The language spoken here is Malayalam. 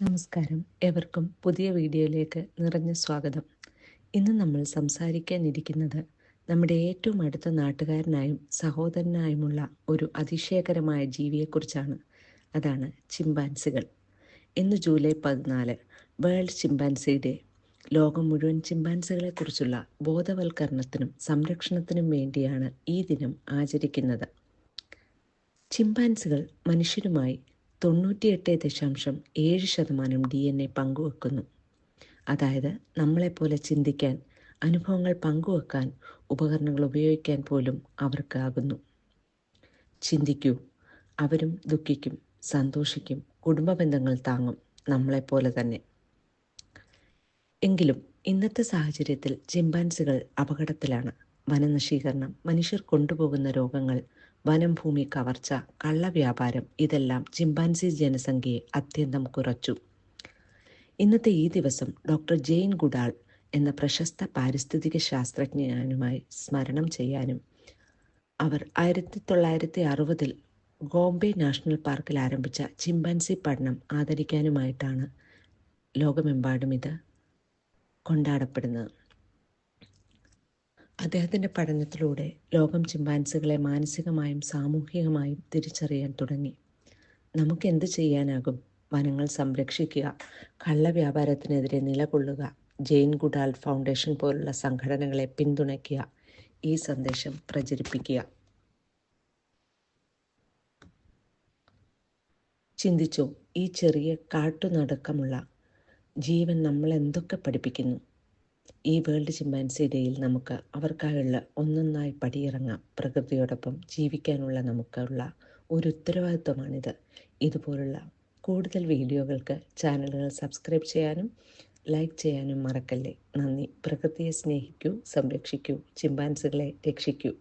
നമസ്കാരം. എവർക്കും പുതിയ വീഡിയോയിലേക്ക് നിറഞ്ഞ സ്വാഗതം. ഇന്ന് നമ്മൾ സംസാരിക്കാനിരിക്കുന്നത് നമ്മുടെ ഏറ്റവും അടുത്ത നാട്ടുകാരനായും സഹോദരനായുമുള്ള ഒരു അതിശയകരമായ ജീവിയെക്കുറിച്ചാണ്. അതാണ് ചിമ്പാൻസികൾ. ഇന്ന് ജൂലൈ പതിനാല് വേൾഡ് ചിമ്പാൻസി ഡേ. ലോകം മുഴുവൻ ചിമ്പാൻസികളെക്കുറിച്ചുള്ള ബോധവൽക്കരണത്തിനും സംരക്ഷണത്തിനും വേണ്ടിയാണ് ഈ ദിനം ആചരിക്കുന്നത്. ചിമ്പാൻസികൾ മനുഷ്യരുമായി തൊണ്ണൂറ്റിയെട്ട് ദശാംശം ഏഴ് ശതമാനം ഡി എൻ എ പങ്കുവെക്കുന്നു. അതായത് നമ്മളെപ്പോലെ ചിന്തിക്കാൻ അനുഭവങ്ങൾ പങ്കുവെക്കാൻ ഉപകരണങ്ങൾ ഉപയോഗിക്കാൻ പോലും അവർക്കാകുന്നു. ചിന്തിക്കൂ അവരും ദുഃഖിക്കും സന്തോഷിക്കും കുടുംബ ബന്ധങ്ങൾ താങ്ങും നമ്മളെപ്പോലെ തന്നെ. എങ്കിലും ഇന്നത്തെ സാഹചര്യത്തിൽ ചിമ്പാൻസികൾ അപകടത്തിലാണ്. വനനശീകരണം മനുഷ്യർ കൊണ്ടുപോകുന്ന രോഗങ്ങൾ വനം ഭൂമി കവർച്ച കള്ളവ്യാപാരം ഇതെല്ലാം ചിമ്പാൻസി ജനസംഖ്യയെ അത്യന്തം കുറച്ചു. ഇന്നത്തെ ഈ ദിവസം ഡോക്ടർ ജെയിൻ ഗുഡാൾ എന്ന പ്രശസ്ത പാരിസ്ഥിതിക ശാസ്ത്രജ്ഞനുമായി സ്മരണം ചെയ്യാനും അവർ ആയിരത്തി തൊള്ളായിരത്തി അറുപതിൽ ഗോംബെ നാഷണൽ പാർക്കിൽ ആരംഭിച്ച ചിമ്പാൻസി പഠനം ആദരിക്കാനുമായിട്ടാണ് ലോകമെമ്പാടും ഇത് കൊണ്ടാടപ്പെടുന്നത്. അദ്ദേഹത്തിന്റെ പഠനത്തിലൂടെ ലോകം ചിമ്പാൻസികളെ മാനസികമായും സാമൂഹികമായും തിരിച്ചറിയാൻ തുടങ്ങി. നമുക്ക് എന്ത് ചെയ്യാനാകും? വനങ്ങൾ സംരക്ഷിക്കുക കള്ളവ്യാപാരത്തിനെതിരെ നിലകൊള്ളുക ജെയിൻ ഗുഡാൽ ഫൗണ്ടേഷൻ പോലുള്ള സംഘടനകളെ പിന്തുണയ്ക്കുക. ഈ സന്ദേശം പ്രചരിപ്പിക്കുക. ചിന്തിച്ചു ഈ ചെറിയ കാട്ടുനടക്കമുള്ള ജീവൻ നമ്മൾ എന്തൊക്കെ പഠിപ്പിക്കുന്നു? ഈ വേൾഡ് ചിമ്പാൻസി ഡേയിൽ നമുക്ക് അവർക്കായുള്ള ഒന്നൊന്നായി പടിയിറങ്ങാം. പ്രകൃതിയോടൊപ്പം ജീവിക്കാനുള്ള നമുക്കുള്ള ഒരു ഉത്തരവാദിത്വമാണിത്. ഇതുപോലുള്ള കൂടുതൽ വീഡിയോകൾക്ക് ചാനലുകൾ സബ്സ്ക്രൈബ് ചെയ്യാനും ലൈക്ക് ചെയ്യാനും മറക്കല്ലേ. നന്ദി. പ്രകൃതിയെ സ്നേഹിക്കൂ സംരക്ഷിക്കൂ ചിമ്പാൻസികളെ രക്ഷിക്കൂ.